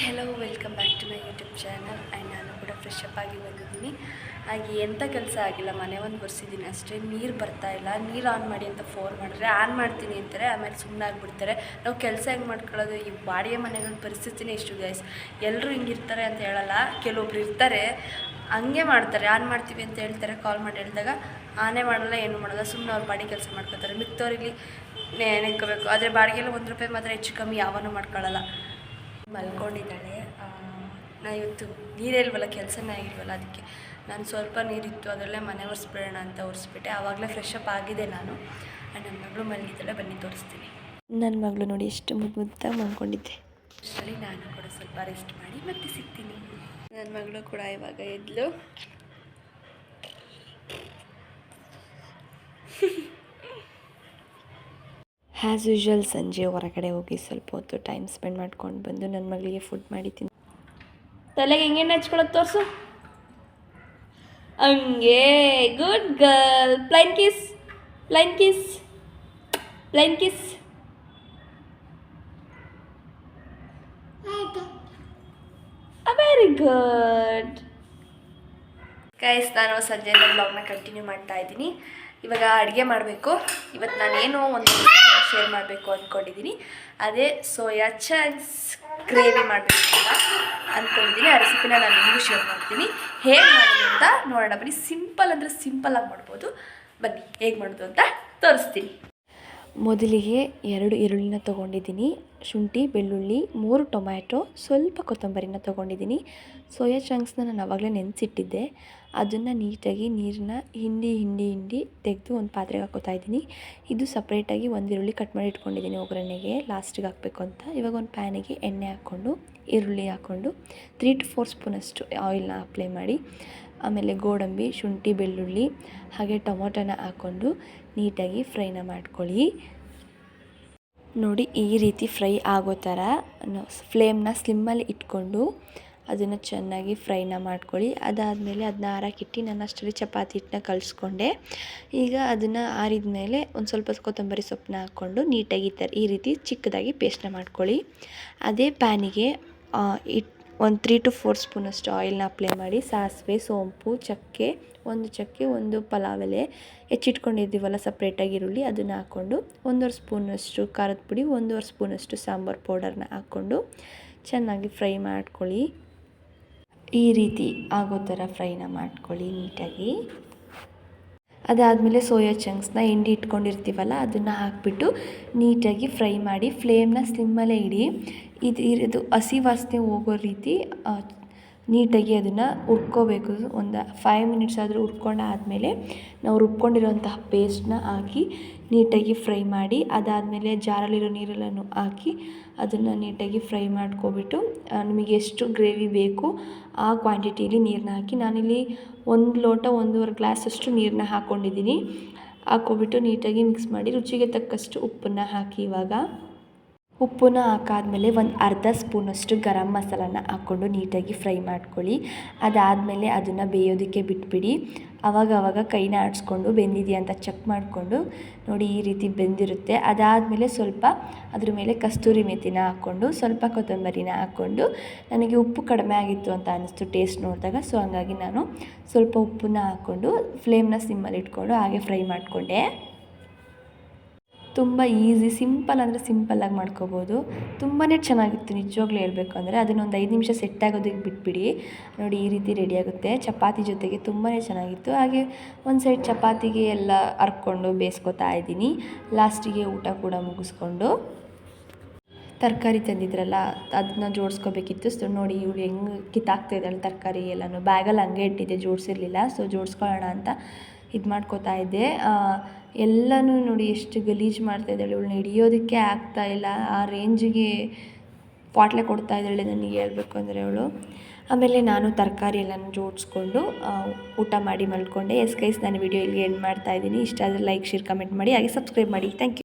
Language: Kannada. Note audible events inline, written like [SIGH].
Hello welcome back to my YouTube channel and ನಾನು ಕೂಡ ಫ್ರೆಶ್ ಅಪ್ ಆಗಿ ಬಂದಿದ್ದೀನಿ. ಹಾಗೆ ಎಂಥ ಕೆಲಸ ಆಗಿಲ್ಲ, ಮನೆ ಒಂದು ಬರ್ಸಿದ್ದೀನಿ ಅಷ್ಟೇ. ನೀರು ಬರ್ತಾ ಇಲ್ಲ. ನೀರು ಆನ್ ಮಾಡಿ ಅಂತ ಫೋನ್ ಮಾಡಿದ್ರೆ, ಆನ್ ಮಾಡ್ತೀನಿ ಅಂತಾರೆ. ಆಮೇಲೆ ಸುಮ್ಮನೆ ಆಗಿಬಿಡ್ತಾರೆ ನಾವು ಕೆಲಸ ಹೆಂಗೆ ಮಾಡ್ಕೊಳ್ಳೋದು? ಈ ಬಾಡಿಗೆ ಮನೆಗಳ ಪರಿಸ್ಥಿತಿನೇ ಇಷ್ಟು ಗೈಸ್ ಎಲ್ಲರೂ ಹಿಂಗಿರ್ತಾರೆ ಅಂತ ಹೇಳಲ್ಲ. ಕೆಲವೊಬ್ರು ಇರ್ತಾರೆ. ಹಂಗೆ ಮಾಡ್ತಾರೆ. ಆನ್ ಮಾಡ್ತೀವಿ ಅಂತ ಹೇಳ್ತಾರೆ. ಕಾಲ್ ಮಾಡಿ ಹೇಳಿದಾಗ, ಆನೇ ಮಾಡಲ್ಲ, ಏನು ಮಾಡಲ್ಲ. ಸುಮ್ಮನೆ ಅವ್ರು ಬಾಡಿ ಕೆಲಸ ಮಾಡ್ಕೊತಾರೆ. ಮಿಕ್ತವ್ರಿಗೆ ನೆನ್ಕೋಬೇಕು ಆದರೆ ಬಾಡಿಗೆಲ್ಲ ಒಂದು ರೂಪಾಯಿ ಮಾತ್ರ ಹೆಚ್ಚು ಕಮ್ಮಿ ಯಾವನ್ನೂ ಮಾಡ್ಕೊಳ್ಳಲ್ಲ ಮಲ್ಕೊಂಡಿದ್ದಾಳೆ. ನಾ ಇವತ್ತು ನೀರಿಲ್ವಲ್ಲ ಕೆಲಸನೇ ಆಗಿಲ್ವಲ್ಲ ಅದಕ್ಕೆ ನಾನು ಸ್ವಲ್ಪ ನೀರಿತ್ತು ಅದರಲ್ಲೇ ಮನೆ ಒರೆಸ್ಬಿಡೋಣ ಅಂತ ಒರೆಸ್ಬಿಟ್ಟೆ. ಆವಾಗಲೇ ಫ್ರೆಶ್ ಅಪ್ ಆಗಿದೆ ನಾನು. ಆ್ಯಂಡ್ ನನ್ನ ಮಗಳು ಮಲಗಿದ್ದಾಳೆ ಬನ್ನಿ ತೋರಿಸ್ತೀನಿ. ನನ್ನ ಮಗಳು ನೋಡಿ ಎಷ್ಟು ಮುದ್ದು ಮುದ್ದಾಗಿ ಮಲ್ಕೊಂಡಿದ್ದೆ. ಅಷ್ಟರಲ್ಲಿ ನಾನು ಕೂಡ ಸ್ವಲ್ಪ ರೆಸ್ಟ್ ಮಾಡಿ ಮತ್ತೆ ಸಿಗ್ತೀನಿ. ನನ್ನ ಮಗಳು ಕೂಡ ಇವಾಗ ಎದ್ಲು. [LAUGHS] ಆ್ಯಸ್ ಯೂಶ್ವಲ್ ಸಂಜೆ ಹೊರಗಡೆ ಹೋಗಿ ಸ್ವಲ್ಪ ಹೊತ್ತು ಟೈಮ್ ಸ್ಪೆಂಡ್ ಮಾಡ್ಕೊಂಡು ಬಂದು ನನ್ನ ಮಗಳಿಗೆ ಫುಡ್ ಮಾಡಿದ್ದೀನಿ ತಲೆಗೆ ಹೆಂಗೇನು ಹಚ್ಕೊಳ್ಳೋದು ತೋರಿಸು. ಹಂಗೆ good girl flying kiss flying kiss flying kiss very good ಕೈಸ್ ನಾನು ಸಂಜೆ ಬ್ಲಾಗ್ನ ಕಂಟಿನ್ಯೂ ಮಾಡ್ತಾ ಇದ್ದೀನಿ. ಇವಾಗ ಅಡುಗೆ ಮಾಡಬೇಕು. ಇವತ್ತು ನಾನೇನು ಒಂದು ಶೇರ್ ಮಾಡಬೇಕು ಅಂದ್ಕೊಂಡಿದ್ದೀನಿ ಅದೇ ಸೋಯಾ ಚಾನ್ಸ್ ಗ್ರೇವಿ ಮಾಡಬೇಕು ಅಂತ ಅಂದ್ಕೊಂಡಿದ್ದೀನಿ ಆ ರೆಸಿಪಿನ ನಾನು ನಿಮಗೂ ಶೇರ್ ಮಾಡ್ತೀನಿ. ಹೇಗೆ ಮಾಡೋದು ಅಂತ ನೋಡೋಣ. ಬನ್ನಿ, ಸಿಂಪಲ್ ಅಂದರೆ ಸಿಂಪಲಾಗಿ ಮಾಡ್ಬೋದು. ಬನ್ನಿ, ಹೇಗೆ ಮಾಡೋದು ಅಂತ ತೋರಿಸ್ತೀನಿ. ಮೊದಲಿಗೆ ಎರಡು ಈರುಳ್ಳಿನ ತೊಗೊಂಡಿದ್ದೀನಿ. ಶುಂಠಿ, ಬೆಳ್ಳುಳ್ಳಿ, ಮೂರು ಟೊಮ್ಯಾಟೊ, ಸ್ವಲ್ಪ ಕೊತ್ತಂಬರಿನ ತೊಗೊಂಡಿದ್ದೀನಿ. ಸೋಯಾ ಚಂಕ್ಸ್ನ ನಾನು ಆವಾಗಲೇ ನೆನೆಸಿಟ್ಟಿದ್ದೆ. ಅದನ್ನು ನೀಟಾಗಿ ನೀರನ್ನ ಹಿಂಡಿ ಹಿಂಡಿ ಹಿಂಡಿ ತೆಗೆದು ಒಂದು ಪಾತ್ರೆಗೆ ಹಾಕೋತಾ ಇದ್ದೀನಿ. ಇದು ಸಪ್ರೇಟಾಗಿ ಒಂದು ಈರುಳ್ಳಿ ಕಟ್ ಮಾಡಿ ಇಟ್ಕೊಂಡಿದ್ದೀನಿ ಒಗ್ಗರಣೆಗೆ. ಲಾಸ್ಟಿಗೆ ಹಾಕಬೇಕು ಅಂತ. ಇವಾಗ ಒಂದು ಪ್ಯಾನಿಗೆ ಎಣ್ಣೆ ಹಾಕ್ಕೊಂಡು, ಈರುಳ್ಳಿ ಹಾಕ್ಕೊಂಡು ತ್ರೀ ಟು ಫೋರ್ ಸ್ಪೂನಷ್ಟು ಆಯಿಲ್ನ ಅಪ್ಲೈ ಮಾಡಿ, ಆಮೇಲೆ ಗೋಡಂಬಿ, ಶುಂಠಿ, ಬೆಳ್ಳುಳ್ಳಿ, ಹಾಗೆ ಟೊಮೊಟೊನ ಹಾಕ್ಕೊಂಡು ನೀಟಾಗಿ ಫ್ರೈನ ಮಾಡ್ಕೊಳ್ಳಿ. ನೋಡಿ ಈ ರೀತಿ ಫ್ರೈ ಆಗೋ ಥರ ಫ್ಲೇಮ್ನ ಸ್ಲಿಮ್ಮಲ್ಲಿ ಇಟ್ಕೊಂಡು ಅದನ್ನು ಚೆನ್ನಾಗಿ ಫ್ರೈನ ಮಾಡ್ಕೊಳ್ಳಿ. ಅದಾದಮೇಲೆ ಅದನ್ನ ಆರಕ್ಕಿಟ್ಟು ನಾನು ಅಷ್ಟರಲ್ಲಿ ಚಪಾತಿ ಹಿಟ್ಟನ್ನ ಕಲಿಸ್ಕೊಂಡೆ. ಈಗ ಅದನ್ನು ಆರಿದ ಮೇಲೆ ಒಂದು ಸ್ವಲ್ಪ ಕೊತ್ತಂಬರಿ ಸೊಪ್ಪನ್ನ ಹಾಕ್ಕೊಂಡು ನೀಟಾಗಿ ಈ ರೀತಿ ಚಿಕ್ಕದಾಗಿ ಪೇಸ್ಟ್ನ ಮಾಡ್ಕೊಳ್ಳಿ. ಅದೇ ಪ್ಯಾನಿಗೆ ಇಟ್ ಒಂದು ತ್ರೀ ಟು ಫೋರ್ ಸ್ಪೂನಷ್ಟು ಆಯಿಲ್ನ ಅಪ್ಲೈ ಮಾಡಿ, ಸಾಸಿವೆ, ಸೋಂಪು, ಚಕ್ಕೆ, ಒಂದು ಚಕ್ಕೆ, ಒಂದು ಪಲಾವ್ ಎಲೆ ಹೆಚ್ಚಿಟ್ಕೊಂಡಿದ್ದೀವಲ್ಲ ಸಪ್ರೇಟಾಗಿ ಈರುಳ್ಳಿ, ಅದನ್ನು ಹಾಕ್ಕೊಂಡು ಒಂದೂವರೆ ಸ್ಪೂನಷ್ಟು ಖಾರದ ಪುಡಿ, ಒಂದೂವರೆ ಸ್ಪೂನಷ್ಟು ಸಾಂಬಾರು ಪೌಡರ್ನ ಹಾಕ್ಕೊಂಡು ಚೆನ್ನಾಗಿ ಫ್ರೈ ಮಾಡ್ಕೊಳ್ಳಿ. ಈ ರೀತಿ ಆಗೋ ಥರ ಫ್ರೈನ ಮಾಡ್ಕೊಳ್ಳಿ ನೀಟಾಗಿ. ಅದಾದಮೇಲೆ ಸೋಯಾ ಚಂಕ್ಸ್ನ ಎಂಡಿ ಇಟ್ಕೊಂಡಿರ್ತೀವಲ್ಲ, ಅದನ್ನು ಹಾಕಿಬಿಟ್ಟು ನೀಟಾಗಿ ಫ್ರೈ ಮಾಡಿ, ಫ್ಲೇಮ್ನ ಸ್ಲಿಮ್ಮಲ್ಲೇ ಇಡಿ. ಇದು ಇರೋದು ಹಸಿ ವಾಸನೆ ಹೋಗೋ ರೀತಿ ನೀಟಾಗಿ ಅದನ್ನು ಹುರ್ಕೋಬೇಕು. ಒಂದು ಫೈವ್ ಮಿನಿಟ್ಸ್ ಆದರೂ ಹುರ್ಕೊಂಡಾದಮೇಲೆ ನಾವು ರುಬ್ಕೊಂಡಿರೋಂತಹ ಪೇಸ್ಟ್ನ ಹಾಕಿ ನೀಟಾಗಿ ಫ್ರೈ ಮಾಡಿ, ಅದಾದಮೇಲೆ ಜಾರಲ್ಲಿರೋ ನೀರೆಲ್ಲನೂ ಹಾಕಿ ಅದನ್ನು ನೀಟಾಗಿ ಫ್ರೈ ಮಾಡ್ಕೊಬಿಟ್ಟು ನಿಮಗೆ ಎಷ್ಟು ಗ್ರೇವಿ ಬೇಕು ಆ ಕ್ವಾಂಟಿಟೀಲಿ ನೀರನ್ನ ಹಾಕಿ, ನಾನಿಲ್ಲಿ ಒಂದು ಲೋಟ, ಒಂದೂವರೆ ಗ್ಲಾಸಷ್ಟು ನೀರನ್ನ ಹಾಕ್ಕೊಂಡಿದ್ದೀನಿ ಹಾಕ್ಕೊಬಿಟ್ಟು ನೀಟಾಗಿ ಮಿಕ್ಸ್ ಮಾಡಿ, ರುಚಿಗೆ ತಕ್ಕಷ್ಟು ಉಪ್ಪನ್ನು ಹಾಕಿ ಇವಾಗ ಉಪ್ಪನ್ನ ಹಾಕಾದ್ಮೇಲೆ ಒಂದು ಅರ್ಧ ಸ್ಪೂನಷ್ಟು ಗರಂ ಮಸಾಲನ ಹಾಕ್ಕೊಂಡು ನೀಟಾಗಿ ಫ್ರೈ ಮಾಡ್ಕೊಳ್ಳಿ. ಅದಾದಮೇಲೆ ಅದನ್ನು ಬೇಯೋದಕ್ಕೆ ಬಿಟ್ಬಿಡಿ. ಆವಾಗ ಆವಾಗ ಕೈನ ಆಡಿಸ್ಕೊಂಡು ಬೆಂದಿದೆಯಾ ಅಂತ ಚೆಕ್ ಮಾಡಿಕೊಂಡು ನೋಡಿ ಈ ರೀತಿ ಬೆಂದಿರುತ್ತೆ. ಅದಾದಮೇಲೆ ಸ್ವಲ್ಪ ಅದ್ರ ಮೇಲೆ ಕಸ್ತೂರಿ ಮೆಥಿನ ಹಾಕ್ಕೊಂಡು, ಸ್ವಲ್ಪ ಕೊತ್ತಂಬರಿನ ಹಾಕ್ಕೊಂಡು, ನನಗೆ ಉಪ್ಪು ಕಡಿಮೆ ಆಗಿತ್ತು ಅಂತ ಅನ್ನಿಸ್ತು ಟೇಸ್ಟ್ ನೋಡಿದಾಗ. ಸೊ ಹಂಗಾಗಿ ನಾನು ಸ್ವಲ್ಪ ಉಪ್ಪನ್ನ ಹಾಕ್ಕೊಂಡು, ಫ್ಲೇಮ್ನ ಸಿಮ್ಮಲ್ಲಿ ಇಟ್ಕೊಂಡು ಹಾಗೆ ಫ್ರೈ ಮಾಡಿಕೊಂಡೆ. ತುಂಬ ಈಸಿ, ಸಿಂಪಲ್ ಅಂದರೆ ಸಿಂಪಲ್ಲಾಗಿ ಮಾಡ್ಕೋಬೋದು. ತುಂಬಾ ಚೆನ್ನಾಗಿತ್ತು ನಿಜವಾಗ್ಲೂ ಹೇಳಬೇಕು ಅಂದರೆ. ಅದನ್ನೊಂದು ಐದು ನಿಮಿಷ ಸೆಟ್ ಆಗೋದಕ್ಕೆ ಬಿಟ್ಬಿಡಿ. ನೋಡಿ ಈ ರೀತಿ ರೆಡಿ ಆಗುತ್ತೆ. ಚಪಾತಿ ಜೊತೆಗೆ ತುಂಬಾ ಚೆನ್ನಾಗಿತ್ತು. ಹಾಗೆ ಒಂದು ಸೈಡ್ ಚಪಾತಿಗೆ ಎಲ್ಲ ಹರ್ಕೊಂಡು ಬೇಯಿಸ್ಕೊತಾ ಇದ್ದೀನಿ. ಲಾಸ್ಟಿಗೆ ಊಟ ಕೂಡ ಮುಗಿಸ್ಕೊಂಡು. ತರಕಾರಿ ತಂದಿದ್ರಲ್ಲ, ಅದನ್ನ ಜೋಡಿಸ್ಕೋಬೇಕಿತ್ತು. ಸೊ ನೋಡಿ ಇವಳು ಹೆಂಗೆ ಕಿತ್ತಾಕ್ತಾ ಇದ್ದಾಳೆ ತರಕಾರಿ ಎಲ್ಲನೂ. ಬ್ಯಾಗಲ್ಲಿ ಹಂಗೆ ಇಟ್ಟಿದ್ದೆ, ಜೋಡಿಸಿರ್ಲಿಲ್ಲ. ಸೊ ಜೋಡಿಸ್ಕೊಳ್ಳೋಣ ಅಂತ ಇದು ಮಾಡ್ಕೋತಾ ಇದ್ದೆ. ಎಲ್ಲನೂ ನೋಡಿ ಎಷ್ಟು ಗಲೀಜು ಮಾಡ್ತಾ ಇದ್ದಾಳೆ. ಇವಳನ್ನ ಹಿಡಿಯೋದಕ್ಕೆ ಆಗ್ತಾ ಇಲ್ಲ. ಆ ರೇಂಜಿಗೆ ಪಾಟ್ಲೆ ಕೊಡ್ತಾ ಇದ್ದಾಳೆ ನನಗೆ ಹೇಳ್ಬೇಕು ಅಂದರೆ ಅವಳು. ಆಮೇಲೆ ನಾನು ತರಕಾರಿ ಎಲ್ಲನೂ ಜೋಡಿಸ್ಕೊಂಡು ಊಟ ಮಾಡಿ ಮಲ್ಕೊಂಡೆ. ಎಸ್ ಕೈಸ್ ನಾನು ವಿಡಿಯೋ ಇಲ್ಲಿ ಎಂಡ್ ಮಾಡ್ತಾ ಇದ್ದೀನಿ. ಇಷ್ಟ ಆದರೆ ಲೈಕ್ ಶೇರ್ ಕಮೆಂಟ್ ಮಾಡಿ. ಹಾಗೆ ಸಬ್ಸ್ಕ್ರೈಬ್ ಮಾಡಿ. Thank you